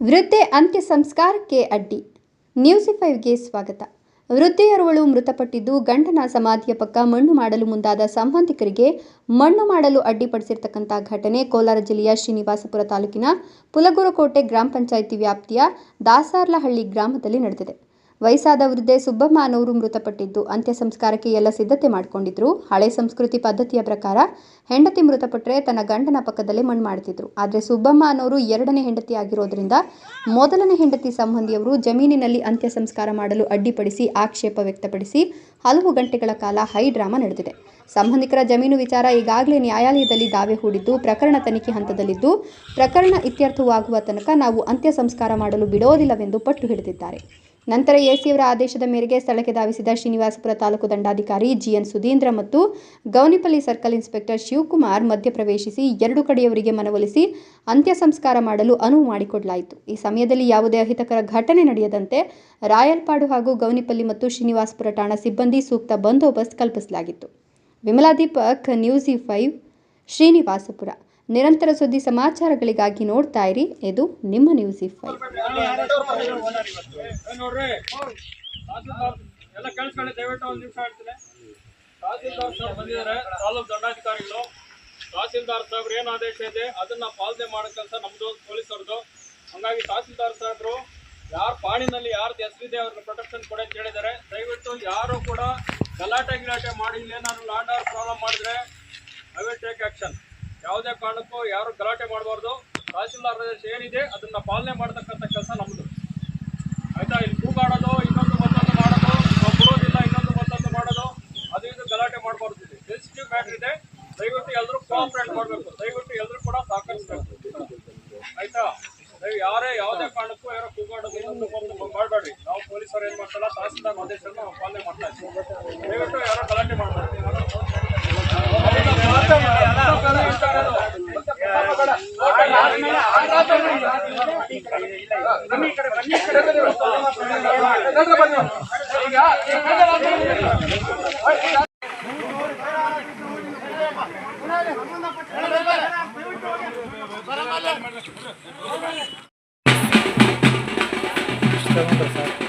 ವೃದ್ಧೆ ಅಂತ್ಯ ಸಂಸ್ಕಾರಕ್ಕೆ ಅಡ್ಡಿ. ನ್ಯೂಸ್ ಫೈವ್ಗೆ ಸ್ವಾಗತ. ವೃದ್ಧೆಯರುವಳು ಮೃತಪಟ್ಟಿದ್ದು ಗಂಡನ ಸಮಾಧಿಯ ಪಕ್ಕ ಮಣ್ಣು ಮಾಡಲು ಮುಂದಾದ ಸಂಬಂಧಿಕರಿಗೆ ಮಣ್ಣು ಮಾಡಲು ಅಡ್ಡಿಪಡಿಸಿರ್ತಕ್ಕಂಥ ಘಟನೆ ಕೋಲಾರ ಜಿಲ್ಲೆಯ ಶ್ರೀನಿವಾಸಪುರ ತಾಲೂಕಿನ ಪುಲಗುರಕೋಟೆ ಗ್ರಾಮ ಪಂಚಾಯಿತಿ ವ್ಯಾಪ್ತಿಯ ದಾಸಾರ್ಲಹಳ್ಳಿ ಗ್ರಾಮದಲ್ಲಿ ನಡೆದಿದೆ. ವಯಸ್ಸಾದ ವೃದ್ಧೆ ಸುಬ್ಬಮ್ಮ ಅನ್ನೋರು ಮೃತಪಟ್ಟಿದ್ದು, ಅಂತ್ಯ ಸಂಸ್ಕಾರಕ್ಕೆ ಎಲ್ಲ ಸಿದ್ಧತೆ ಮಾಡಿಕೊಂಡಿದ್ರು. ಹಳೆ ಸಂಸ್ಕೃತಿ ಪದ್ಧತಿಯ ಪ್ರಕಾರ ಹೆಂಡತಿ ಮೃತಪಟ್ಟರೆ ತನ್ನ ಗಂಡನ ಪಕ್ಕದಲ್ಲೇ ಮಣ್ಣು ಮಾಡ್ತಿದ್ರು. ಆದರೆ ಸುಬ್ಬಮ್ಮ ಅನ್ನೋರು ಎರಡನೇ ಹೆಂಡತಿ ಆಗಿರೋದ್ರಿಂದ ಮೊದಲನೇ ಹೆಂಡತಿ ಸಂಬಂಧಿಯವರು ಜಮೀನಿನಲ್ಲಿ ಅಂತ್ಯ ಸಂಸ್ಕಾರ ಮಾಡಲು ಅಡ್ಡಿಪಡಿಸಿ ಆಕ್ಷೇಪ ವ್ಯಕ್ತಪಡಿಸಿ ಹಲವು ಗಂಟೆಗಳ ಕಾಲ ಹೈ ಡ್ರಾಮಾ ನಡೆದಿದೆ. ಸಂಬಂಧಿಕರ ಜಮೀನು ವಿಚಾರ ಈಗಾಗಲೇ ನ್ಯಾಯಾಲಯದಲ್ಲಿ ದಾವೆ ಹೂಡಿದ್ದು, ಪ್ರಕರಣ ತನಿಖೆ ಹಂತದಲ್ಲಿದ್ದು, ಪ್ರಕರಣ ಇತ್ಯರ್ಥವಾಗುವ ತನಕ ನಾವು ಅಂತ್ಯ ಸಂಸ್ಕಾರ ಮಾಡಲು ಬಿಡೋದಿಲ್ಲವೆಂದು ಪಟ್ಟು ಹಿಡಿದಿದ್ದಾರೆ. ನಂತರ ಎಸಿಯವರ ಆದೇಶದ ಮೇರೆಗೆ ಸ್ಥಳಕ್ಕೆ ಧಾವಿಸಿದ ಶ್ರೀನಿವಾಸಪುರ ತಾಲೂಕು ದಂಡಾಧಿಕಾರಿ ಜಿಎನ್ ಸುಧೀಂದ್ರ ಮತ್ತು ಗೌನಿಪಲ್ಲಿ ಸರ್ಕಲ್ ಇನ್ಸ್ಪೆಕ್ಟರ್ ಶಿವಕುಮಾರ್ ಮಧ್ಯಪ್ರವೇಶಿಸಿ ಎರಡು ಕಡೆಯವರಿಗೆ ಮನವೊಲಿಸಿ ಅಂತ್ಯ ಸಂಸ್ಕಾರ ಮಾಡಲು ಅನುವು ಮಾಡಿಕೊಡಲಾಯಿತು. ಈ ಸಮಯದಲ್ಲಿ ಯಾವುದೇ ಅಹಿತಕರ ಘಟನೆ ನಡೆಯದಂತೆ ರಾಯಲ್ಪಾಡು ಹಾಗೂ ಗೌನಿಪಲ್ಲಿ ಮತ್ತು ಶ್ರೀನಿವಾಸಪುರ ಠಾಣಾ ಸಿಬ್ಬಂದಿ ಸೂಕ್ತ ಬಂದೋಬಸ್ತ್ ಕಲ್ಪಿಸಲಾಗಿತ್ತು. Vimala Deepak news five, Srinivaspura. ನಿರಂತರ ಸುದ್ದಿ ಸಮಾಚಾರಗಳಿಗಾಗಿ ನೋಡ್ತಾ ಇರಿ. ಇದು ನಿಮ್ಮ ನ್ಯೂಸ್ ಇಫ್ ಎಲ್ಲ ದಯವಿಟ್ಟು ಒಂದು ತಹಸೀಲ್ದಾರ್ ಸರ್ ಬಂದಿದ್ದಾರೆ ದಂಡಾಧಿಕಾರಿಗಳು ತಹಸೀಲ್ದಾರ್ ಸಾಹೇಬ್ರು ಏನು ಆದೇಶ ಇದೆ? ಅದನ್ನ ಪಾಲನೆ ಮಾಡೋ ಕೆಲಸ ನಮ್ದು ಪೊಲೀಸರದು ಹಂಗಾಗಿ ತಹಸೀಲ್ದಾರ್ ಸಾಹೇಬ್ರು, ಯಾರ ಪಾಣಿನಲ್ಲಿ ಯಾರ್ದು ಹೆಸರಿದೆ ಅವ್ರನ್ನ ಪ್ರೊಟೆಕ್ಷನ್ ಕೊಡಿ ಅಂತ ಹೇಳಿದ್ದಾರೆ. ದಯವಿಟ್ಟು ಯಾರು ಕೂಡ ಗಲಾಟೆ ಗಿಲಾಟೆ ಮಾಡಿ ಏನಾದ್ರು ಲಾಂಡ್ ಆರ್ ಪ್ರಾಬ್ಲಮ್ ಮಾಡಿದ್ರೆ ಐ ವಿಲ್ ಟೇಕ್ ಆಕ್ಷನ್ ಯಾವುದೇ ಕಾರಣಕ್ಕೂ ಯಾರು ಗಲಾಟೆ ಮಾಡಬಾರ್ದು. ತಹಸೀಲ್ದಾರ್ ಆದೇಶ ಏನಿದೆ ಅದನ್ನ ಪಾಲನೆ ಮಾಡತಕ್ಕಂಥ ಕೆಲಸ ನಮ್ಮದು ಆಯ್ತಾ? ಇಲ್ಲಿ ಕೂಗಾಡೋದು, ಇನ್ನೊಂದು ಮತ್ತೊಂದು ಮಾಡೋದು, ನಾವು ಕೊಡೋದಿಲ್ಲ, ಇನ್ನೊಂದು ಮತ್ತೊಂದು ಮಾಡೋದು, ಅದು ಇದು ಗಲಾಟೆ ಮಾಡಬಾರ್ದು. ಇದೆ ಸೆನ್ಸಿಟಿವ್ ಮ್ಯಾಟರ್ ಇದೆ. ದಯವಿಟ್ಟು ಎಲ್ಲರೂ ಕೋಆಪರೇಟ್ ಮಾಡಬೇಕು. ದಯವಿಟ್ಟು ಎಲ್ಲರೂ ಕೂಡ ಸಹಕರಿಸಬೇಕು. ಆಯ್ತಾ? ನೀವು ಯಾರೇ ಯಾವುದೇ ಕಾರಣಕ್ಕೂ ಯಾರೋ ಕೂಗಾಡೋದು, ಇನ್ನೊಂದು ಮಾಡಬೇಡ್ರಿ. ನಾವು ಪೊಲೀಸರು ಏನು ಮಾಡ್ತಾರಲ್ಲ, ತಹಸೀಲ್ದಾರ್ ಆದೇಶವನ್ನು ನಾವು ಪಾಲನೆ ಮಾಡ್ತಾ ಇದ್ದೀವಿ. ದಯವಿಟ್ಟು ಯಾರೋ ಗಲಾಟೆ ايني